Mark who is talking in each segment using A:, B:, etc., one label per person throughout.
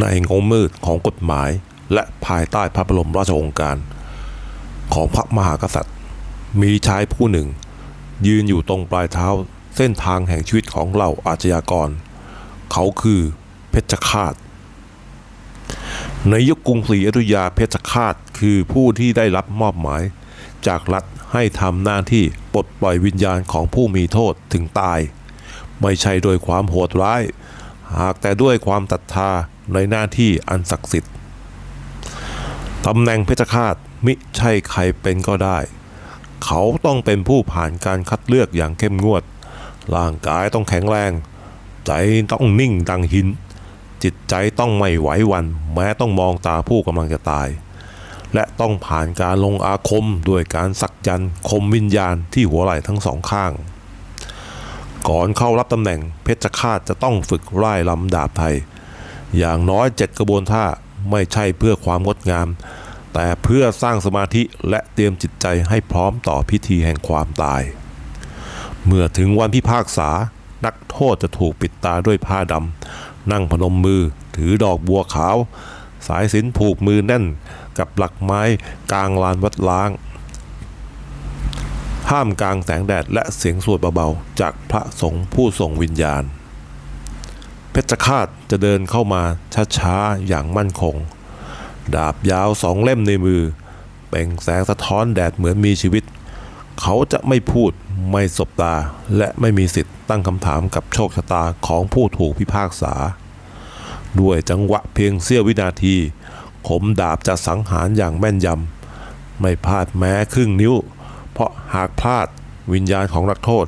A: ในเงมืดของกฎหมาย และภายใต้พระบรมราชโองการ ของพระมหากษัตริย์ มีชายผู้หนึ่ง ยืนอยู่ตรงปลายเท้าเส้นทางแห่งชีวิตของเหล่าอาชญากร เขาคือเพชฌฆาต ในยุคกรุงศรีอยุธยาเพชฌฆาตคือผู้ที่ได้รับมอบหมาย จากรัฐให้ทำหน้าที่ปลดปล่อยวิญญาณของผู้มีโทษถึงตาย ไม่ใช่โดยความโหดร้าย หากแต่ด้วยความศรัทธา ในหน้าที่อันศักดิ์สิทธิ์ตำแหน่งเพชฌฆาตมิใช่ใครเป็นก็ได้ เขาต้องเป็นผู้ผ่านการคัดเลือกอย่างเข้มงวด ร่างกายต้องแข็งแรง ใจต้องนิ่งดังหิน จิตใจต้องไม่ไหวหวัน แม้ต้องมองตาผู้กำลังจะตาย และต้องผ่านการลงอาคมด้วยการสักยันคมวิญญาณที่หัวไหล่ทั้งสองข้าง ก่อนเข้ารับตำแหน่งเพชฌฆาตจะต้องฝึกร่ายลำดาบไทย อย่างน้อยเจ็ดกระบวนท่าไม่ใช่เพื่อความงดงาม แต่เพื่อสร้างสมาธิและเตรียมจิตใจให้พร้อมต่อพิธีแห่งความตาย เมื่อถึงวันพิพากษา นักโทษจะถูกปิดตาด้วยผ้าดำ นั่งพนมมือ ถือดอกบัวขาว สายสินผูกมือแน่นกับหลักไม้กลางลานวัดล้างห้ามกลางแสงแดดและเสียงสวดเบาๆ จากพระสงฆ์ผู้ส่งวิญญาณ ชฌฆาตจะเดินเข้ามาช้าๆ อย่างมั่นคง ดาบยาวสองเล่มในมือ เป่งแสงสะท้อนแดดเหมือนมีชีวิต เขาจะไม่พูดไม่สบตา และไม่มีสิทธิ์ตั้งคำถามกับโชคชะตาของผู้ถูกพิพากษา ด้วยจังหวะเพียงเสี้ยววินาทีขมดาบจะสังหารอย่างแม่นยำ ไม่พลาดแม้ครึ่งนิ้ว เพราะหากพลาดวิญญาณของนักโทษ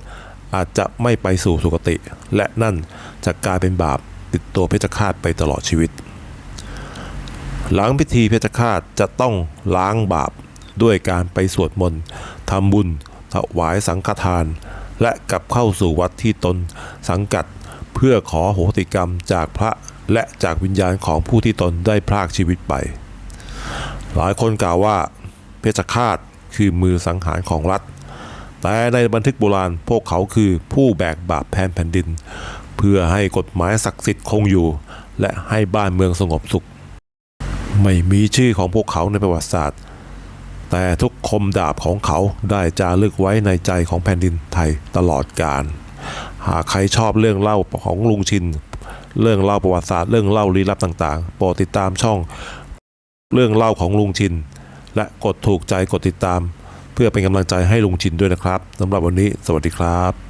A: อาจจะไม่ไปสู่สุคติ และนั่น จะกลายเป็นบาปติดตัวเพชฌฆาตไปตลอดชีวิต หลังพิธีเพชฌฆาตจะต้องล้างบาปด้วยการไปสวดมนต์ทำบุญ ถวายสังฆทาน และกลับเข้าสู่วัดที่ตนสังกัดเพื่อขอโหติกรรมจากพระและจากวิญญาณของผู้ที่ตนได้พรากชีวิตไป หลายคนกล่าวว่า เพชฌฆาตคือมือสังหารของรัฐ แต่ในบันทึกโบราณพวกเขาคือผู้แบกบาปแผ่นแผ่นดิน เพื่อให้กฎหมายศักดิ์สิทธิ์คงอยู่ และให้บ้านเมืองสงบสุข ไม่มีชื่อของพวกเขาในประวัติศาสตร์ แต่ทุกคมดาบของเขาได้จารึกไว้ในใจของแผ่นดินไทยตลอดกาลหากใครชอบเรื่องเล่าของลุงชิน เรื่องเล่าประวัติศาสตร์เรื่องเล่าลี้ลับต่างๆ โปรดติดตามช่อง เรื่องเล่าของลุงชิน และกดถูกใจกดติดตาม เพื่อเป็นกำลังใจให้ลุงชินด้วยนะครับสำหรับวันนี้ สวัสดีครับ